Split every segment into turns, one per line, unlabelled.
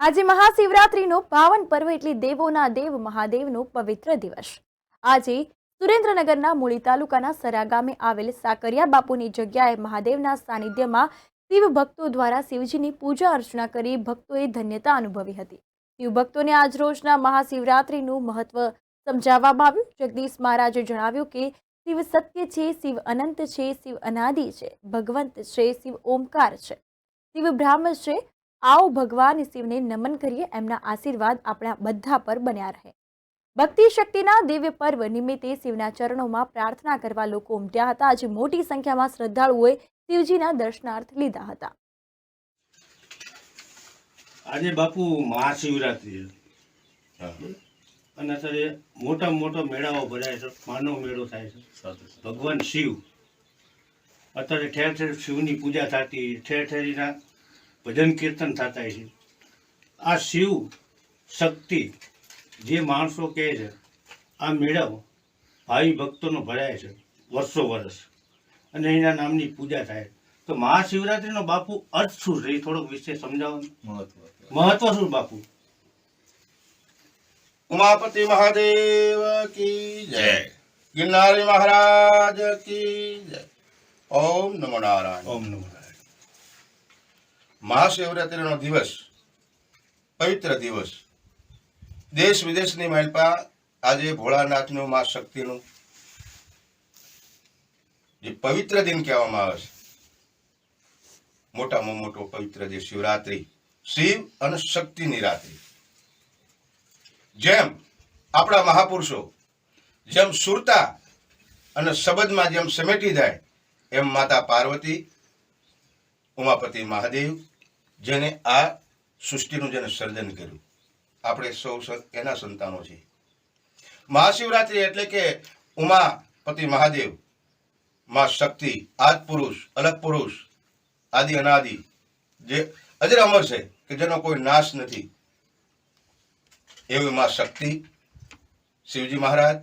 આજે મહાશિવરાત્રિનો પાવન પર્વ એટલે દેવોના દેવ, મહાદેવનો પવિત્ર દિવસ. આજે સુરેન્દ્રનગરના મૂળી તાલુકાના સરા ગામે આવેલ સાકરિયા બાપુની જગ્યાએ મહાદેવના સાનિધ્યમાં શિવ ભક્તો દ્વારા શિવજીની પૂજા અર્ચના કરી ભક્તોએ ધન્યતા અનુભવી હતી. શિવ ભક્તોને આજરોજના મહાશિવરાત્રીનું મહત્વ સમજાવવામાં આવ્યું. જગદીશ મહારાજે જણાવ્યું કે, શિવ સત્ય છે, શિવ અનંત છે, શિવ અનાદિ છે, ભગવંત છે, શિવ ઓમકાર છે. શિવ બ્રાહ્મ છે આવો ભગવાન શિવને નમન કરીએ એમના આશીર્વાદ આપણા બધા પર બન્યા રહે. ભક્તિ શક્તિના દિવ્ય પર્વ નિમિત્તે શિવના ચરણોમાં પ્રાર્થના કરવા લોકો ઉમટ્યા હતા. આજે મોટી સંખ્યામાં શ્રદ્ધાળુઓએ શિવજીના દર્શનાર્થ લીધા હતા.
આજે બાપુ મહાશિવરાત્રિ અને અત્યારે મોટા મોટા મેળાઓ ભરાય છે. માનવ મેળો થાય છે. ભગવાન શિવ. અત્યારે ઠેર ઠેર શિવની પૂજા થતી ઠેર ઠેર એના ભજન કીર્તન થતા છે. આ શિવ શક્તિ જે માણસો કહે છે આ મેળવ ભાવિ ભક્તોનો ભરાય છે વર્ષો વર્ષ. અને એના નામની પૂજા થાય. તો મહાશિવરાત્રિનો બાપુ અર્થ શું છે? એ થોડોક વિશે સમજાવો મહત્વ. મહત્વ શું બાપુ?
ઉમાપતિ મહાદેવ કી જય. ગિરનારી મહારાજ કી જય. ઓમ નમો નારાયણ.
ઓમ નમો.
મહાશિવરાત્રીનો દિવસ, પવિત્ર દિવસ. દેશ વિદેશની મહેલપા આજે ભોળાનાથનું મા શક્તિનું જે પવિત્ર દિન કહેવામાં આવે છે. મોટામાં મોટો પવિત્ર જે શિવરાત્રિ, શિવ અને શક્તિની રાત્રિ. જેમ આપણા મહાપુરુષો જેમ સુરતા અને શબદમાં જેમ સમેટી જાય, એમ માતા પાર્વતી, ઉમાપતિ મહાદેવ જેને આ સૃષ્ટિનું જેને સર્જન કર્યું. આપણે સૌ, એના સંતાનો છીએ. મહાશિવરાત્રી એટલે કે ઉમાપતિ મહાદેવ, માં શક્તિ, આદ પુરુષ, અલગ પુરુષ, આદિ અનાદિ, જે અજર અમર છે કે જેનો કોઈ નાશ નથી. એવી માં શક્તિ, શિવજી મહારાજ,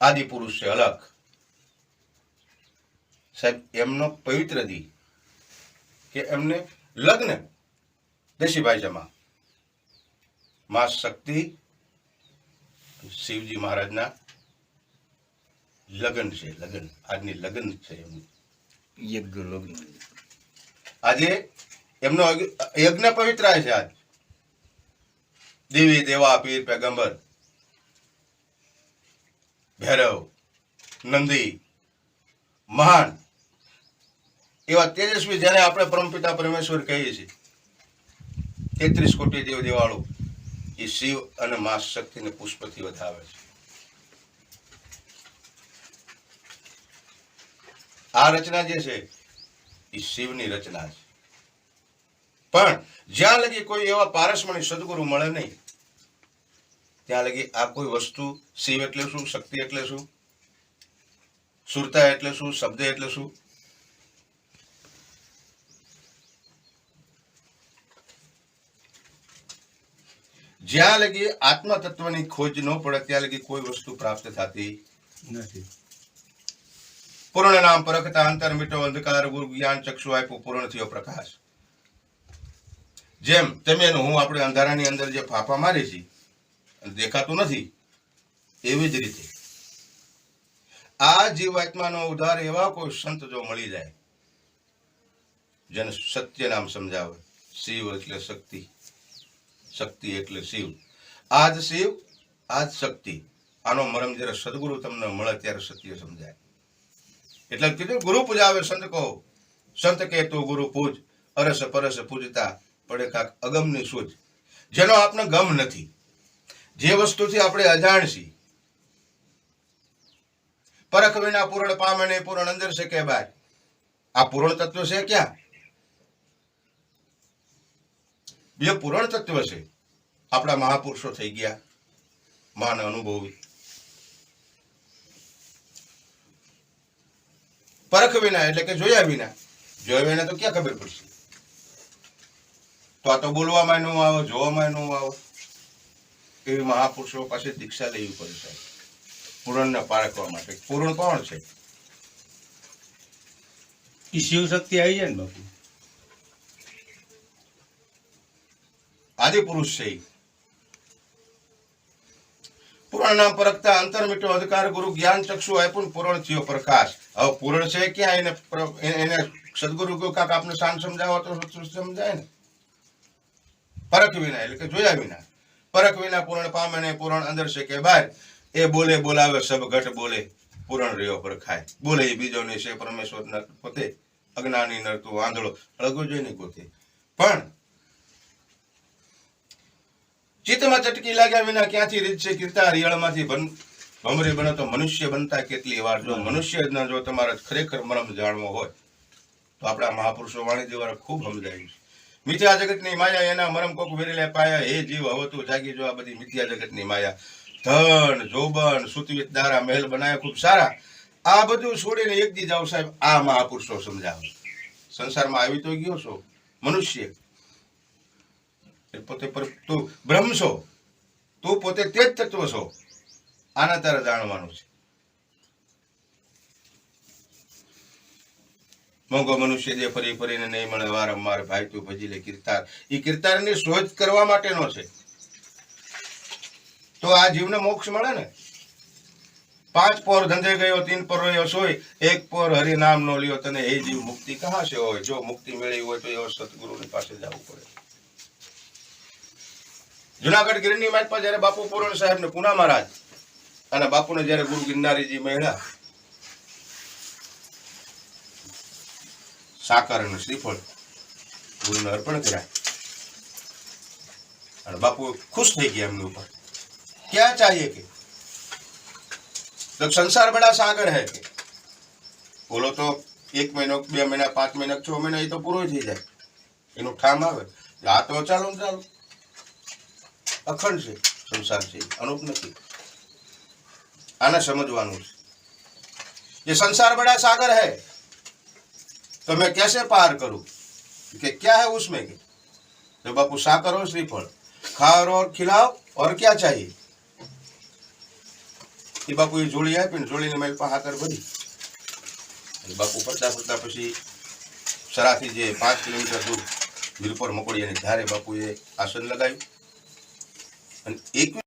આદિ પુરુષ છે અલગ. સાહેબ, એમનો પવિત્ર દી કે એમને લગ્ન દેશી ભાષામાં માં શક્તિ શિવજી મહારાજના લગ્ન છે લગ્ન. આજની લગ્ન છે એમનું. આજે એમનો યજ્ઞ- યજ્ઞ પવિત્ર છે આજ. દેવી દેવા પીર પેગંબર ભૈરવ નંદી મહાન એવા તેજસ્વી જેને આપણે પરમપિતા પરમેશ્વર કહીએ છીએ, તેત્રીસ કોટી દેવ દેવાળો એ શિવ અને મા શક્તિને પુષ્પથી વધાવે છે. આ રચના જે છે, એ શિવની રચના છે. પણ જ્યાં લગી કોઈ એવા પારસમણી સદગુરુ મળે નહીં, ત્યાં લગી આ કોઈ વસ્તુ શિવ એટલે શું, શક્તિ એટલે શું, સુરતા એટલે શું, શબ્દ એટલે શું જ્યાં લગી આત્મ તત્વની ખોજ ન પડે, ત્યાં લગી કોઈ વસ્તુ પ્રાપ્ત થતી
નથી.
પૂર્ણ નામ પરખતા અંતર મીઠો અંધકાર, ગુરુ જ્ઞાન ચક્ષુ આપ્યું, પૂર્ણ થયો પ્રકાશ. જેમ તમે હું આપણે અંધારાની અંદર જે ફાફા મારી છીએ દેખાતું નથી, એવી જ રીતે. આ જીવાત્માનો ઉદ્ધાર એવા કોઈ સંત જો મળી જાય, જેને સત્ય નામ સમજાવે, શિવ એટલે શક્તિ. શક્તિ એટલે શિવ. આજ શિવ, આજ શક્તિ. આનો મરમ જ્યારે સદગુરુ તમને મળે ત્યારે સત્ય સમજાય. એટલે કીધું, ગુરુ પૂજાવે સંત કહો. સંત કે તું ગુરુ પૂજ. અરસ પરસ પૂજતા, પડે કાક અગમની સૂજ જેનો આપને ગમ નથી. જે વસ્તુથી આપણે અજાણ છીએ. પરખ વિના પૂરણ પામે નહીં, પૂરણ અંદર છે કે બાય આ પૂરણ તત્વ છે ક્યાં? બે પૂરણ તત્વ છે. આપણા મહાપુરુષો થઈ ગયા માન અનુભવી. પરખ વિના એટલે કે જોયા વિના. જોયા વિના તો ક્યાં ખબર પડશે? તો આ તો બોલવામાં ન આવે, જોવામાં ન આવે. એવી મહાપુરુષો પાસે દીક્ષા લેવી પડે છે પૂરણને પારખવા માટે. પૂરણ કોણ છે?
એ શિવ શક્તિ આવી જાય ને બાપુ.
આદિ પુરુષ છે પૂરણ નામ પરખતા અંતર મીઠો અધિકાર ગુરુ જ્ઞાન ચક્ષુ આપ્યું પૂરણ થયો પ્રકાશ. હવે પૂરણ છે ક્યાં? એને એને સદગુરુ કહ્યું, કાંક આપને શાંત સમજાવો તો સમજાય ને? પરખ વિના, એટલે કે જોયા વિના. પરખ વિના પૂરણ પામે ને પૂરણ અંદર છે કે બહાર. એ બોલે, બોલાવે, સબ ઘટ બોલે, પૂરણ રહ્યો પર ખાય. બોલે એ બીજો નહીં છે પરમેશ્વર પોતે અજ્ઞાની નરતું, આંધળો, અળગો જોઈને પોતે પણ ચિત્તમાં ચટકી લાગ્યા વિના ક્યાંથી રીત છે? કીર્તા હરિયાળમાંથી બન ભમરી બનો તો મનુષ્ય બનતા કેટલી વાર? જો મનુષ્ય જ ન જો તમારે ખરેખર મરમ જાણવો હોય તો આપણા મહાપુરુષો વાણી દ્વારા ખૂબ સમજાયું છે. મિથ્યા જગતની માયા એના મરમ કોક વેરેલા પાયા હે જીવ હવે તું જાગી જો આ બધી મિથ્યા જગતની માયા. ધન જોબન સુતવિત દારા મહેલ બનાવ્યા ખૂબ સારા. આ બધું છોડીને એક દી જાઓ સાહેબ આ મહાપુરુષો સમજાવે સંસારમાં આવી તો ગયો છો? મનુષ્ય. એ પોતે તું બ્રહ્મ છો. તું પોતે તે જ તત્વ છો. આના તારે જાણવાનું છે. મોંઘો મનુષ્ય જે ફરી ફરીને નહીં મળે, વારંવાર ભાઈ તું ભજી લે, કીર્તાર. એ કીર્તારની શોધ કરવા માટેનો છે. તો આ જીવને મોક્ષ મળે ને? પાંચ પોર ધંધે ગયો, તીન પર રહ્યો સોય, એક પોર હરિ નામ નો લ્યો, તને એ જીવ મુક્તિ કહા છે હોય? જો મુક્તિ મેળવી હોય તો એવો સદગુરુની પાસે જવું પડે. જુનાગઢ ગિરની પર જયારે બાપુ પૂરણ સાહેબ ને પુના મહારાજ અને બાપુને જયારે ગુરુ ગિરનારીજી મળ્યા, સાકર અને શ્રીફળ ગુરુને અર્પણ કર્યા. અને બાપુ ખુશ થઈ ગયા એમની ઉપર. ક્યાં ચાહીએ કે? સંસાર બડા સાગર હે કે? બોલો તો, એક મહિનો, બે મહિના, પાંચ મહિના, છ મહિના એ તો પૂરો થઈ જાય. એનું ઠામ આવે. આ તો ચાલો ચાલો. અખંડ છે સંસાર છે અનુપ નથી આને સમજવાનું છે ये संसार बड़ा सागर है तो मैं कैसे पार करूं कि क्या है उसमें के तो बापू साकर और श्रीफल खाओ और खिलाओ और क्या चाहिए એ બાપુ એ જોડી આપી ને જોડીને મારી પાસે હાકર ભરી અને બાપુ ફરતા ફરતા પછી સરાથી જે પાંચ કિલોમીટર દૂર વીરપુર મકોડિયાની ધારે બાપુએ આસન લગાવ્યું અને એકવીસ